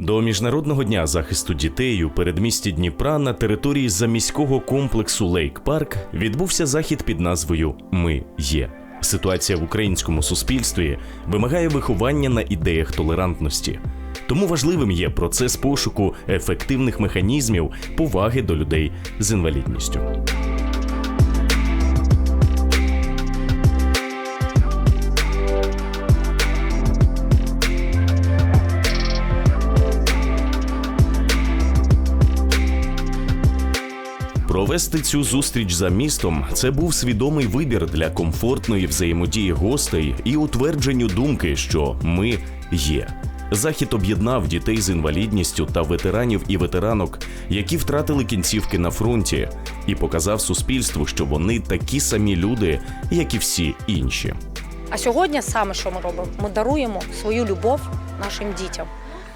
До міжнародного дня захисту дітей у передмісті Дніпра на території заміського комплексу Лейк Парк відбувся захід під назвою Ми є. Ситуація в українському суспільстві вимагає виховання на ідеях толерантності. Тому важливим є процес пошуку ефективних механізмів поваги до людей з інвалідністю. Провести цю зустріч за містом це був свідомий вибір для комфортної взаємодії гостей і утвердженню думки, що ми є. Захід об'єднав дітей з інвалідністю та ветеранів і ветеранок, які втратили кінцівки на фронті, і показав суспільству, що вони такі самі люди, як і всі інші. А сьогодні саме що ми робимо? Ми даруємо свою любов нашим дітям.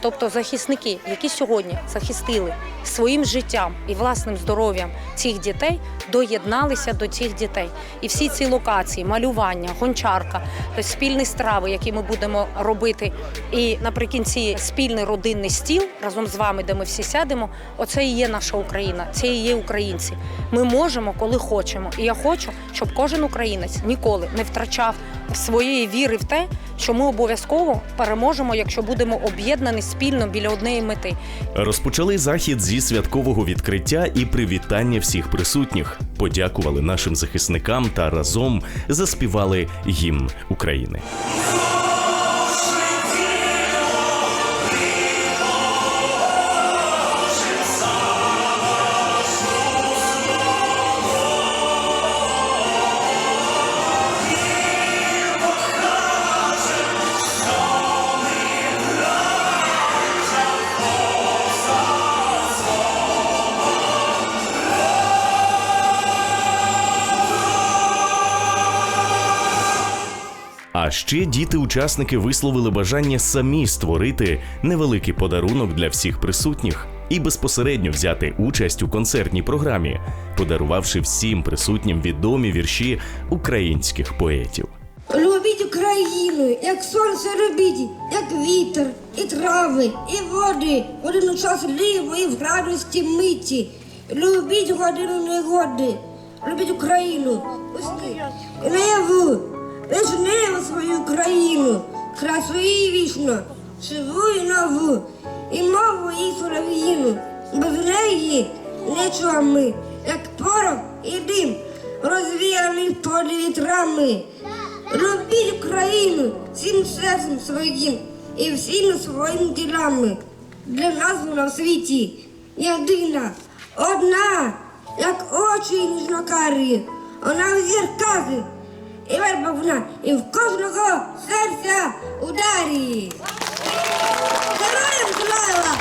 Тобто захисники, які сьогодні захистили своїм життям і власним здоров'ям цих дітей, доєдналися до цих дітей. І всі ці локації, малювання, гончарка, спільні страви, які ми будемо робити, і наприкінці спільний родинний стіл разом з вами, де ми всі сядемо. Оце і є наша Україна, це і є українці. Ми можемо, коли хочемо. І я хочу, щоб кожен українець ніколи не втрачав своєї віри в те, що ми обов'язково переможемо, якщо будемо об'єднані спільно біля однієї мети. Розпочали захід зі святкового відкриття і привітання всіх присутніх. Подякували нашим захисникам та разом заспівали гімн України. Ще діти-учасники висловили бажання самі створити невеликий подарунок для всіх присутніх і безпосередньо взяти участь у концертній програмі, подарувавши всім присутнім відомі вірші українських поетів. Любіть Україну, як сонце любіть, як вітер, і трави, і води, годину щасливо і в радості миті. Любіть годину негоди, любіть Україну, пусти і наяву, свою країну, красу і вічно, живу і нову, і мову і солов'їну. Без неї нічого ми, як порох і дим, розвіяний в полі вітрами. Любіть Україну всім серцем своїм і всіми своїми ділами. Для нас вона в світі єдина, одна, як очі ніжнокарі, вона в зірках і вербовна, і в кожного серця ударі. Героям слава!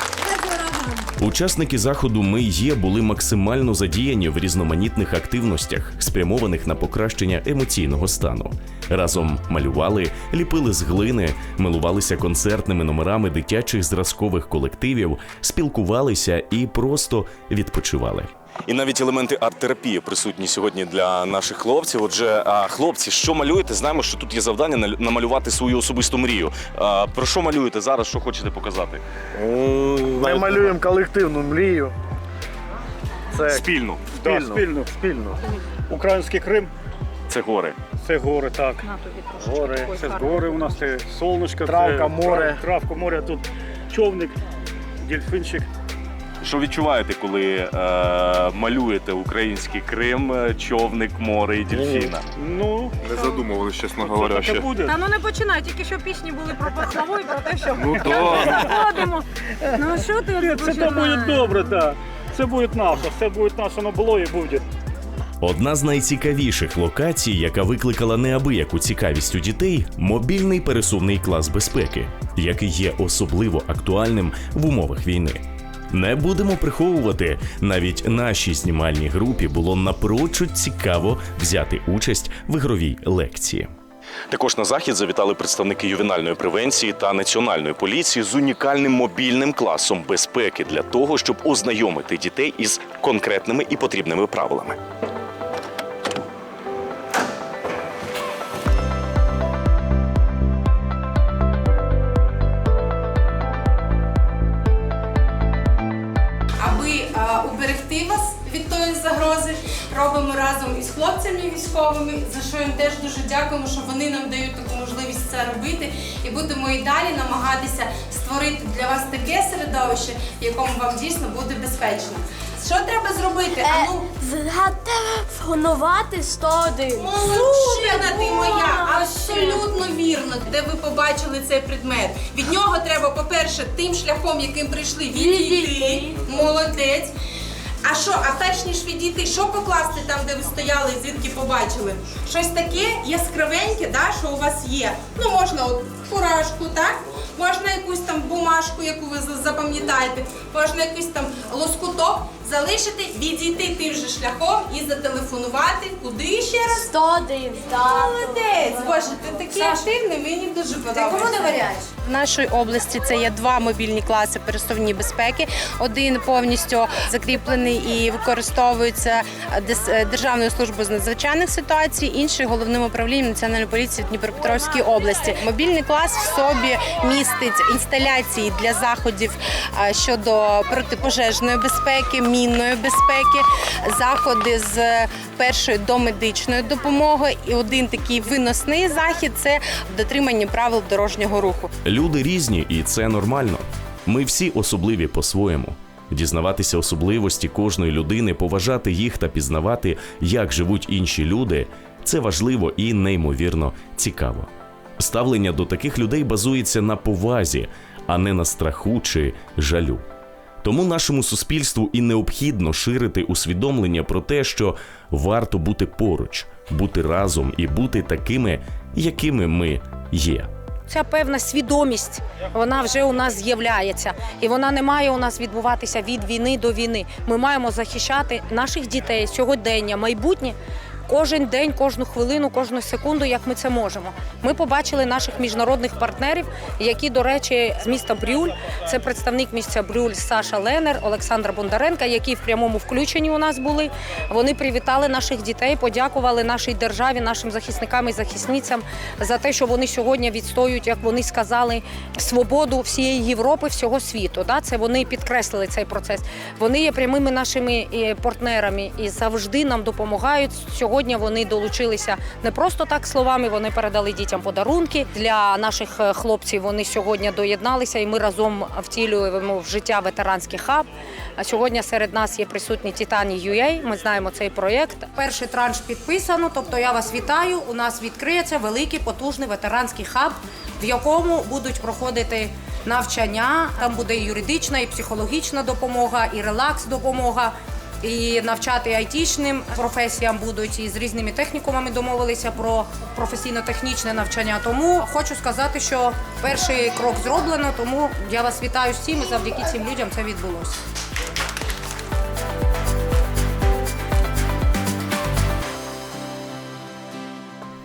Учасники заходу Ми є були максимально задіяні в різноманітних активностях, спрямованих на покращення емоційного стану. Разом малювали, ліпили з глини, милувалися концертними номерами дитячих зразкових колективів, спілкувалися і просто відпочивали. І навіть елементи арт-терапії присутні сьогодні для наших хлопців. Отже, хлопці, що малюєте? Знаємо, що тут є завдання намалювати свою особисту мрію. Про що малюєте зараз? Що хочете показати? Ми малюємо колективну мрію. Це Спільну. спільно. спільно. спільно. Український Крим Це гори. це гори, так. Гори, це гори у нас, це сонечко, Травка, це море. Травка, море, тут човник, дельфинчик. Що відчуваєте, коли е, малюєте український Крим, е, човник, море і дельфіна? Ну, Не задумувались, чесно говоря, таке ще. буде. Та ну не починай, тільки що пісні були про Паславу і про те, що Ну ми заходимо. Ну що ти Ні, Це то буде починаєш? добре, так. Це буде наше, це буде наше, воно було і буде. Одна з найцікавіших локацій, яка викликала неабияку цікавість у дітей мобільний пересувний клас безпеки, який є особливо актуальним в умовах війни. Не будемо приховувати, навіть нашій знімальній групі було напрочуд цікаво взяти участь в ігровій лекції. Також на захід завітали представники ювенальної превенції та національної поліції з унікальним мобільним класом безпеки для того, щоб ознайомити дітей із конкретними і потрібними правилами. Загрози. Робимо разом із хлопцями військовими, за що їм теж дуже дякуємо, що вони нам дають таку можливість це робити. І будемо і далі намагатися створити для вас таке середовище, в якому вам дійсно буде безпечно. Що треба зробити? А ну, Зателефонувати 101. Молодчина ти моя, абсолютно вірно, де ви побачили цей предмет. Від нього треба, по-перше, тим шляхом, яким прийшли, відійти. Молодець. А що, а перш ніж відійти, що покласти там, де ви стояли, і звідки побачили? Щось таке яскравеньке, да, що у вас є. Ну, можна от фуражку, так? Можна якусь там бумажку, яку ви запам'ятаєте, можна якийсь там лоскуток залишити, відійти тим же шляхом і зателефонувати. Куди ще раз? 101, так. Молодець! Боже, ти такий активний, мені дуже подобається. В нашій області це є два мобільні класи пересувні безпеки. Один повністю закріплений і використовується Державною службою з надзвичайних ситуацій, інший головним управлінням Національної поліції Дніпропетровської області. Мобільний клас в собі містить інсталяції для заходів щодо протипожежної безпеки, мінної безпеки, заходи з першої домедичної допомоги. І один такий виносний захід це дотримання правил дорожнього руху. Люди різні, і це нормально. Ми всі особливі по-своєму. Дізнаватися особливості кожної людини, поважати їх та пізнавати, як живуть інші люди, це важливо і неймовірно цікаво. Ставлення до таких людей базується на повазі, а не на страху чи жалю. Тому нашому суспільству і необхідно ширити усвідомлення про те, що варто бути поруч, бути разом і бути такими, якими ми є. Ця певна свідомість вона вже у нас з'являється, і вона не має у нас відбуватися від війни до війни. Ми маємо захищати наших дітей сьогодення, майбутнє. Кожен день, кожну хвилину, кожну секунду, як ми це можемо. Ми побачили наших міжнародних партнерів, які, до речі, з міста Брюль, це представник місця Брюль Саша Ленер, Олександр Бондаренка, які в прямому включенні у нас були. Вони привітали наших дітей, подякували нашій державі, нашим захисникам і захисницям за те, що вони сьогодні відстоюють, як вони сказали, свободу всієї Європи, всього світу. Це вони підкреслили цей процес. Вони є прямими нашими е, партнерами і завжди нам допомагають. Сьогодні вони долучилися не просто так словами. Вони передали дітям подарунки для наших е, хлопців. Вони сьогодні доєдналися, і ми разом втілюємо в життя ветеранський хаб. А сьогодні серед нас є присутні Титані UA. Ми знаємо цей проєкт. Перший транш підписано. Тобто я вас вітаю. У нас відкриється великий потужний ветеранський хаб, в якому будуть проходити навчання. Там буде і юридична, і психологічна допомога, і релакс допомога. І навчати айтішним професіям будуть і з різними технікумами домовилися про професійно-технічне навчання. Тому хочу сказати, що перший крок зроблено. Тому я вас вітаю цим і завдяки цим людям це відбулося.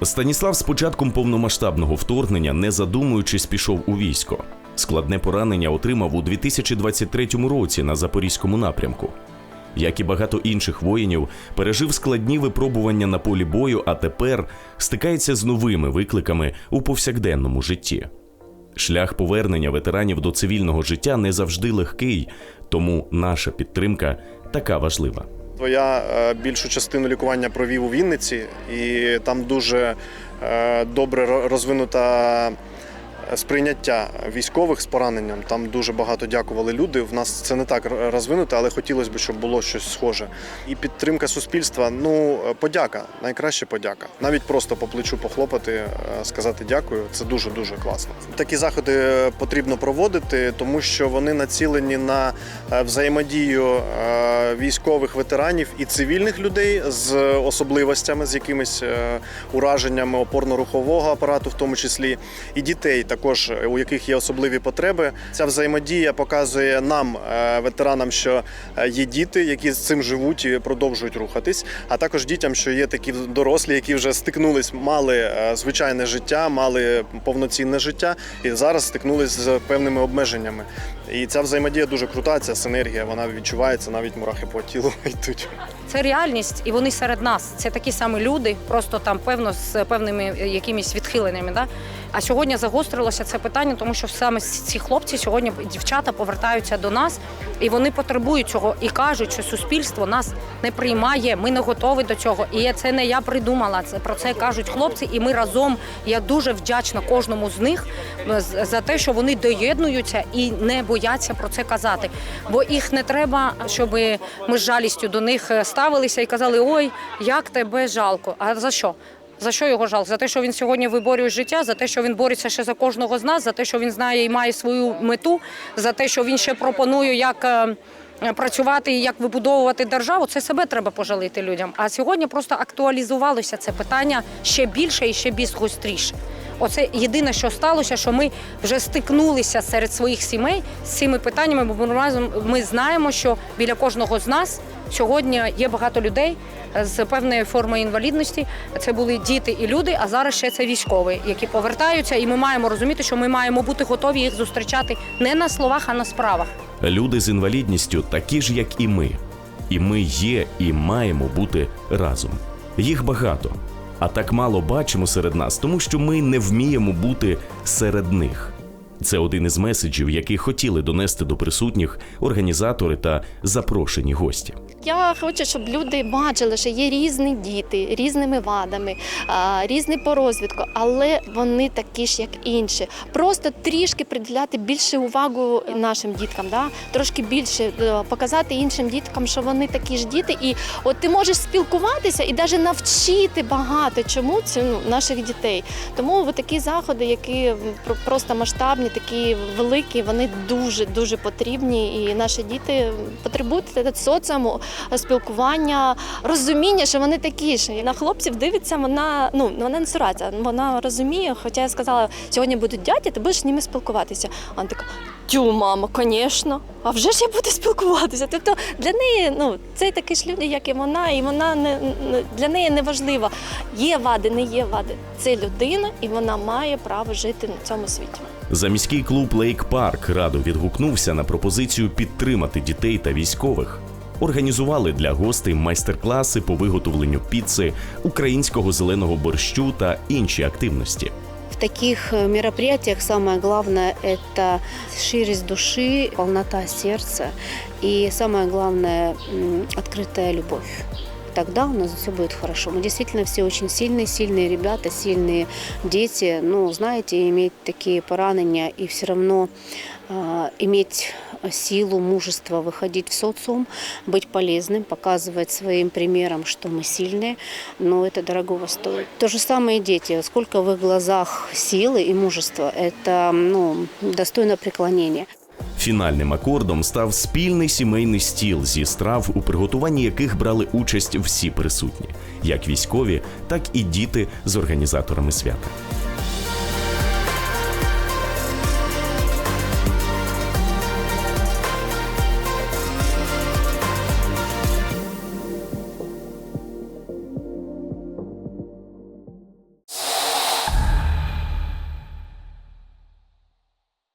Станіслав з початком повномасштабного вторгнення, не задумуючись, пішов у військо. Складне поранення отримав у 2023 році на запорізькому напрямку. Як і багато інших воїнів, пережив складні випробування на полі бою, а тепер стикається з новими викликами у повсякденному житті. Шлях повернення ветеранів до цивільного життя не завжди легкий, тому наша підтримка така важлива. Я е, більшу частину лікування провів у Вінниці, і там дуже е, добре розвинута сприйняття військових з пораненням. Там дуже багато дякували люди. В нас це не так розвинуто, але хотілося б, щоб було щось схоже. І підтримка суспільства. Ну, подяка, найкраще подяка. Навіть просто по плечу похлопати, е, сказати дякую. Це дуже дуже класно. Такі заходи е, потрібно проводити, тому що вони націлені на е, взаємодію військових ветеранів і цивільних людей з особливостями, з якимись ураженнями опорно-рухового апарату, в тому числі, і дітей, також е, у яких є особливі потреби. Ця взаємодія показує нам, е, ветеранам, що е, є діти, які з цим живуть і продовжують рухатись, а також дітям, що є такі дорослі, які вже стикнулись, мали звичайне життя, мали повноцінне життя, і зараз стикнулись з певними обмеженнями. І ця взаємодія дуже крута, ця синергія, вона відчувається, навіть мурахи по тілу йдуть. Це реальність, і вони серед нас. Це такі самі люди, просто там певно з певними якимись відхиленнями. Да? А сьогодні загострилося це питання, тому що саме ці хлопці сьогодні дівчата повертаються до нас, і вони потребують цього і кажуть, що суспільство нас не приймає. Ми не готові до цього. І це не я придумала. Це про це кажуть хлопці, і ми разом. Я дуже вдячна кожному з них за те, що вони доєднуються і не бояться про це казати. Бо їх не треба, щоб ми з жалістю до них е, ставилися і казали: Ой, як тебе жалко. А за що? За що його жалко? За те, що він сьогодні виборює життя, за те, що він бореться ще за кожного з нас, за те, що він знає і має свою мету, за те, що він ще пропонує, як е, працювати і як вибудовувати державу. Це себе треба пожалити людям. А сьогодні просто актуалізувалося це питання ще більше і ще більш гостріше. Оце єдине, що сталося, що ми вже стикнулися серед своїх сімей з цими питаннями, бо ми знаємо, що біля кожного з нас сьогодні є багато людей з певною формою інвалідності. Це були діти і люди, а зараз ще це військові, які повертаються, і ми маємо розуміти, що ми маємо бути готові їх зустрічати не на словах, а на справах. Люди з інвалідністю такі ж, як і ми. І ми є і маємо бути разом. Їх багато, а так мало бачимо серед нас, тому що ми не вміємо бути серед них. Це один із меседжів, який хотіли донести до присутніх організатори та запрошені гості. Я хочу, щоб люди бачили, що є різні діти, різними вадами, різні по розвитку, але вони такі ж, як інші. Просто трішки приділяти більше увагу нашим діткам, да? трошки більше е, показати іншим діткам, що вони такі ж діти, і от ти можеш спілкуватися і навіть навчити багато чому це ну, наших дітей. Тому от такі заходи, які про- просто масштабні, такі великі, вони дуже дуже потрібні. І наші діти потребують соціуму, спілкування, розуміння, що вони такі ж. І на хлопців дивиться, вона ну вона не цурається, вона розуміє. Хоча я сказала, сьогодні будуть дяді, ти будеш з ними спілкуватися. Вона така. Тю, мама, звісно. А вже ж я буду спілкуватися. Тобто для неї ну це такі ж люди, як і вона, і вона не для неї не важливо, є вади, не є вади. Це людина, і вона має право жити на цьому світі. Заміський клуб Лейк Парк радо відгукнувся на пропозицію підтримати дітей та військових Організували для гостей майстер-класи по виготовленню піци, українського зеленого борщу та інші активності. В таких э, мероприятиях самое главное – это ширость души, полнота сердца и самое главное м, – открытая любовь. Тогда у нас все будет хорошо. Мы действительно все очень сильные, сильные ребята, сильные дети. Ну, знаете, иметь такие поранения и все равно а, иметь силу, мужество выходить в социум, быть полезным, показывать своим примером, что мы сильные, но это дорогого стоит. То же самое и дети. Сколько в их глазах силы и мужества, это ну, достойно преклонения. Фінальним акордом став спільний сімейний стіл зі страв, у приготуванні яких брали участь всі присутні, як військові, так і діти з організаторами свята.